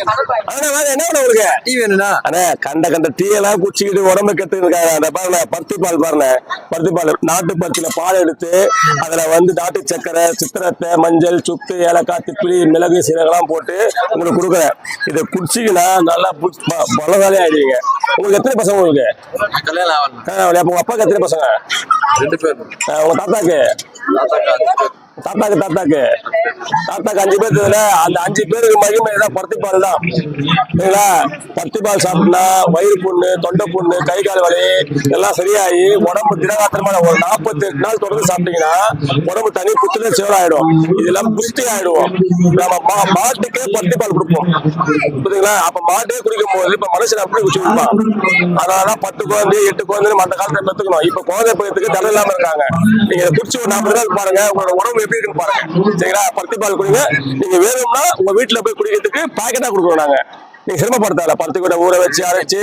என்ன உங்களுக்கு டீ வேணும்னா. அண்ணே கண்ட கண்ட டீ எல்லாம் குடிச்சிக்கிட்டு உடம்பு கெட்டுருக்காங்க அந்த பாருங்க பருத்தி பால் பாருங்க. பருத்தி பால் நாட்டு பருத்தில பால் எடுத்து அதுல வந்து நாட்டு சக்கரை சித்திரத்தை மஞ்சள் சுக்கு ஏலக்காய் திப்பிலி மிளகு சீரகம்லாம் போட்டு உங்களுக்கு கொடுக்குறேன். இதை குடிச்சிங்கன்னா நல்லா பலதாலே ஆயிடுவீங்க. உங்களுக்கு எத்தனை பசங்க உங்களுக்கு? கல்யாணம் உங்க அப்பாவுக்கு எத்தனை பசங்க? ரெண்டு பேர். ஆ, உங்க தாத்தாக்கு? தாத்தாக்கு தாத்தாக்கு. தாத்தாக்கு அஞ்சு பேர் இதுல அந்த அஞ்சு பேருக்கு மகிமை தான் பருத்தி பால் தான். சரிங்களா? பருத்தி பால் சாப்பிட்டா வயிறு புண்ணு தொண்டை புண்ணு கை கால் வலி எல்லாம் சரியாகி உடம்பு திடகாத்திரமான ஒரு நாற்பத்தி எட்டு நாள் தொடர்ந்து சாப்பிட்டீங்கன்னா உடம்பு தனி புத்துணர்ச்சியோட சேவலாயிடும் இதெல்லாம் புஷ்டி ஆயிடுவோம். நம்ம மாட்டுக்கே பருத்திப்பால் கொடுப்போம். புரியுதுங்களா? அப்ப மாட்டே குடிக்கும் போது இப்ப மனுஷன் அப்படி குடிச்சு கொடுப்பான். அதனாலதான் பத்து குழந்தை எட்டு குழந்தை அந்த காலத்துல பெற்றுக்கணும். இப்ப குழந்தை பயத்துக்கு தடை இல்லாம இருக்காங்க. நீங்க குடிச்சு ஒரு நாற்பது நாள் பாருங்க உங்களோட உடம்பு எப்படி பாருங்க. சரிங்களா? பருத்தி பால் குடிங்க. நீங்க வேணும்னா உங்க வீட்டுல போய் குடிக்கிறதுக்கு பாக்கெட்டா கொடுக்குறோம் நாங்க. நீங்க சிரமப்படுத்தாத பருத்தி கூட ஊற வச்சு அரைச்சு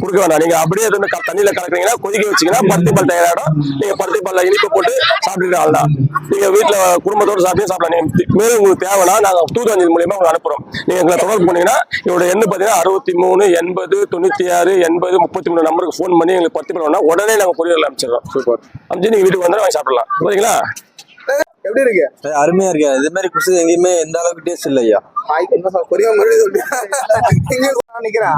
கொடுக்க வேண்டாம். நீங்க அப்படியே தண்ணியில கலக்குறீங்கன்னா கொதிக்க வச்சீங்கன்னா பருத்தி பால் தயாராகிடும் நீங்க பருத்தி பால்ல இனிப்பு போட்டு சாப்பிட்டுக்கிற ஆள் தான். நீங்க வீட்டுல குடும்பத்தோட சாப்பிட்டு சாப்பிடலாம். நீங்க மேலும் உங்களுக்கு தேவைன்னா நாங்க தூதுவஞ்சி மூலியமா உங்களுக்கு அனுப்புறோம். நீங்க எங்களை தொடர்பு பண்ணீங்கன்னா இதோட எண்ணு பாத்தீங்கன்னா அறுபத்தி மூணு எண்பது தொண்ணூத்தி ஆறு எண்பது முப்பத்தி மூணு நம்பருக்கு ஃபோன் பண்ணி எங்களுக்கு பருத்தி பால் உடனே நாங்க கொரியர்ல அனுப்பிச்சிடுறோம். சூப்பர். அனுப்பிச்சு நீங்க வீட்டுக்கு வந்து வாங்கி சாப்பிடலாம். சரிங்களா எப்படி இருக்கு? அருமையா இருக்கு. இது மாதிரி குசு எங்கேயுமே எந்த அளவுக்கு டேஸ்ட் இல்லையா கொரியா மறுபடியும் சொல்லிட்டு நிக்கிறேன்.